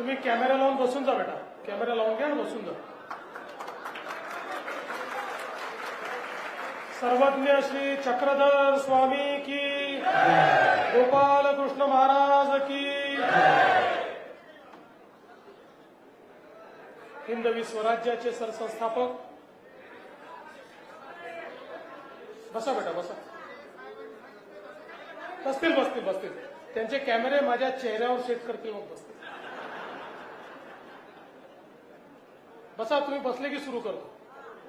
तुम्ही कॅमेरा लावून बसून जा बेटा. कॅमेरा लावून घ्या आणि बसून जा. सर्वज्ञ श्री चक्रधर स्वामी की गोपाल कृष्ण महाराज की हिंदवी स्वराज्याचे सरसंस्थापक. बसा बेटा बसा. बसतील बसतील बसतील. त्यांचे कॅमेरे माझ्या चेहऱ्यावर सेट करतील मग बसतील. बसा तुम्ही बसले की सुरू करतो.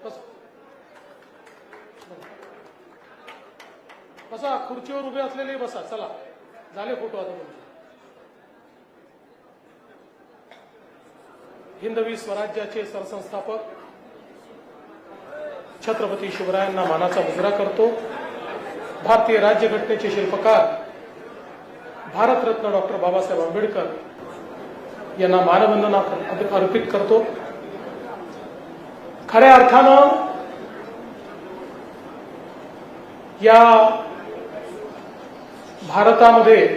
बस. बसा खुर्चीवर उभे असलेले बसा चला. झाले फोटो आता तुमचे. हिंदवी स्वराज्याचे सरसंस्थापक छत्रपती शिवरायांना मानाचा मुजरा करतो. भारतीय राज्यघटनेचे शिल्पकार भारतरत्न डॉक्टर बाबासाहेब आंबेडकर यांना मानवंदना अर्पित करतो. खऱ्या अर्थानं या भारतामध्ये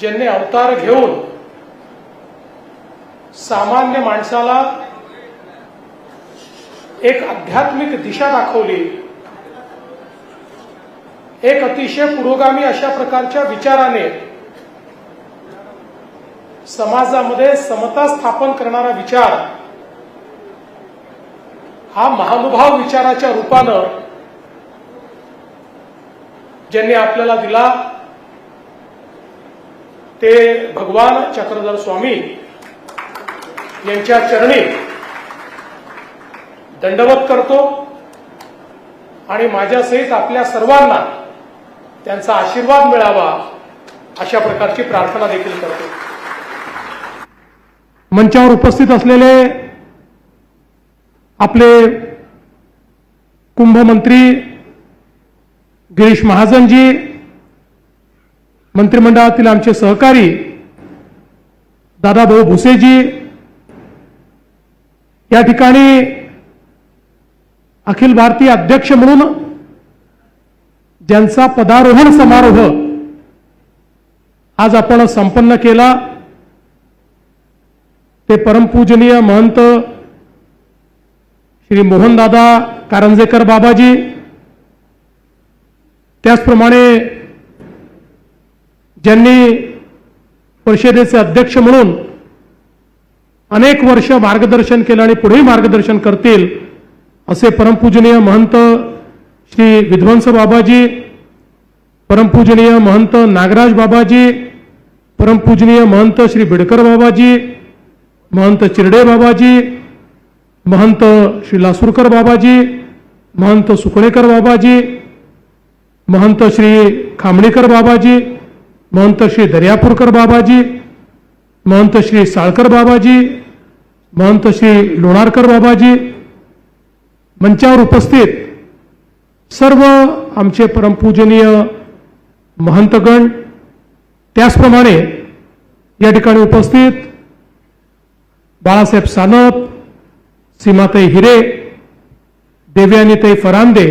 ज्यांनी अवतार घेऊन सामान्य माणसाला एक आध्यात्मिक दिशा दाखवली एक अतिशय पुरोगामी अशा प्रकारच्या विचाराने समाजामध्ये समता स्थापन करणारा विचार हा महानुभाव विचाराच्या रूपानं ज्यांनी आपल्याला दिला ते भगवान चक्रधर स्वामी यांच्या चरणी दंडवत करतो आणि माझ्यासहित आपल्या सर्वांना त्यांचा आशीर्वाद मिळावा अशा प्रकारची प्रार्थना देखील करतो. मंचावर उपस्थित असलेले आपले कुंभमंत्री गिरीश महाजनजी मंत्रिमंडळातील आमचे सहकारी दादाभाऊ भुसेजी या ठिकाणी अखिल भारतीय अध्यक्ष म्हणून ज्यांचा पदारोहण समारोह आज आपण संपन्न केला ते परमपूजनीय महंत श्री मोहनदादा कारंजेकर बाबाजी. त्याचप्रमाणे ज्यांनी परिषदेचे अध्यक्ष म्हणून अनेक वर्ष मार्गदर्शन केलं आणि पुढेही मार्गदर्शन करतील असे परमपूजनीय महंत श्री विध्वंस बाबाजी परमपूजनीय महंत नागराज बाबाजी परमपूजनीय महंत श्री बिडकर बाबाजी महंत चिरडे बाबाजी महंत श्री लासूरकर बाबाजी महंत सुकणेकर बाबाजी महंत श्री खामणेकर बाबाजी महंत श्री दर्यापूरकर बाबाजी महंत श्री साळकर बाबाजी महंत श्री लोणारकर बाबाजी मंचावर उपस्थित सर्व आमचे परमपूजनीय महंतगण त्याचप्रमाणे या ठिकाणी उपस्थित बाळासाहेब सानप सीमाताई हिरे देवयानीताई फरांदे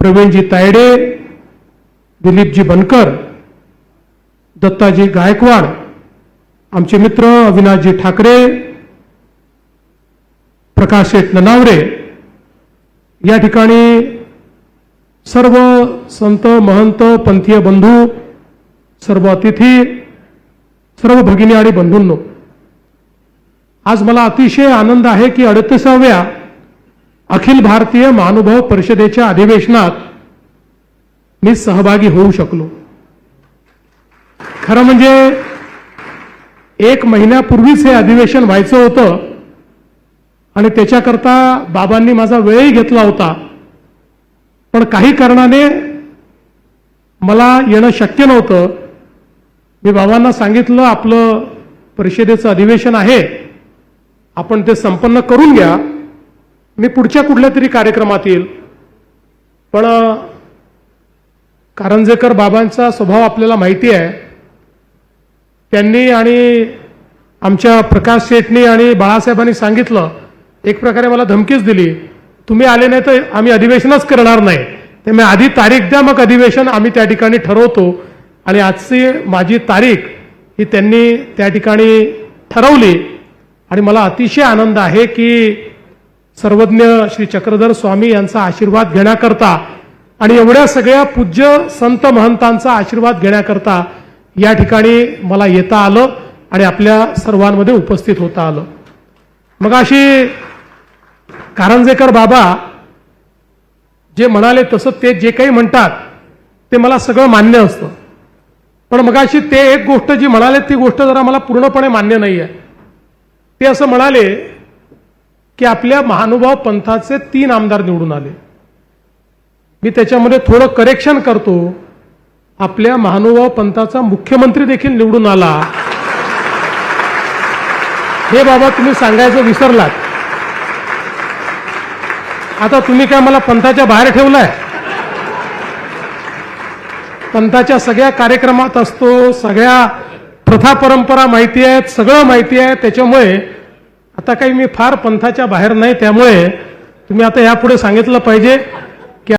प्रवीणजी तायडे दिलीपजी बनकर दत्ताजी गायकवाड आमचे मित्र अविनाशजी ठाकरे प्रकाश शेठ ननावरे या ठिकाणी सर्व संत महंत पंथीय बंधू सर्व अतिथी सर्व भगिनी आणि बंधूंनो आज मला अतिशय आनंद आहे की अडतीसाव्या अखिल भारतीय महानुभाव परिषदेच्या अधिवेशनात मी सहभागी होऊ शकलो. खरं म्हणजे एक महिन्यापूर्वीच हे अधिवेशन व्हायचं होतं आणि त्याच्याकरता बाबांनी माझा वेळही घेतला होता. पण काही कारणाने मला येणं शक्य नव्हतं. मी बाबांना सांगितलं आपलं परिषदेचं अधिवेशन आहे. आपण ते संपन्न करून घ्या. मी पुढच्या कुठल्या तरी कार्यक्रमात येईल. पण कारंजेकर बाबांचा स्वभाव आपल्याला माहिती आहे. त्यांनी आणि आमच्या प्रकाश शेटनी आणि बाळासाहेबांनी सांगितलं एक प्रकारे मला धमकीच दिली तुम्ही आले नाही तर आम्ही अधिवेशनच करणार नाही. ते मी आधी तारीख द्या मग अधिवेशन आम्ही त्या ठिकाणी ठरवतो. आणि आजची माझी तारीख ही त्यांनी त्या ठिकाणी ठरवली. आणि मला अतिशय आनंद आहे की सर्वज्ञ श्री चक्रधर स्वामी यांचा आशीर्वाद घेण्याकरता आणि एवढ्या सगळ्या पूज्य संत महंतांचा आशीर्वाद घेण्याकरता या ठिकाणी मला येता आलं आणि आपल्या सर्वांमध्ये उपस्थित होता आलं. मग अशी कारंजेकर बाबा जे म्हणाले तसं ते जे काही म्हणतात ते मला सगळं मान्य असतं. पण मगाशी ते एक गोष्ट जी म्हणाले ती गोष्ट जरा मला पूर्णपणे मान्य नाही आहे ते असं म्हणाले की आपल्या महानुभाव पंथाचे तीन आमदार निवडून आले. मी त्याच्यामध्ये थोडं करेक्शन करतो. आपल्या महानुभाव पंथाचा मुख्यमंत्री देखील निवडून आला. हे बाबा तुम्ही सांगायचं विसरलात. आता तुम्ही काय मला पंथाच्या बाहेर ठेवलाय? पंथाच्या सगळ्या कार्यक्रमात असतो सगळ्या प्रथा परंपरा माहिती आहेत सगळं माहिती आहे. त्याच्यामुळे आता काही मी फार पंथाच्या बाहेर नाही त्यामुळे तुम्ही आता यापुढे सांगितलं पाहिजे.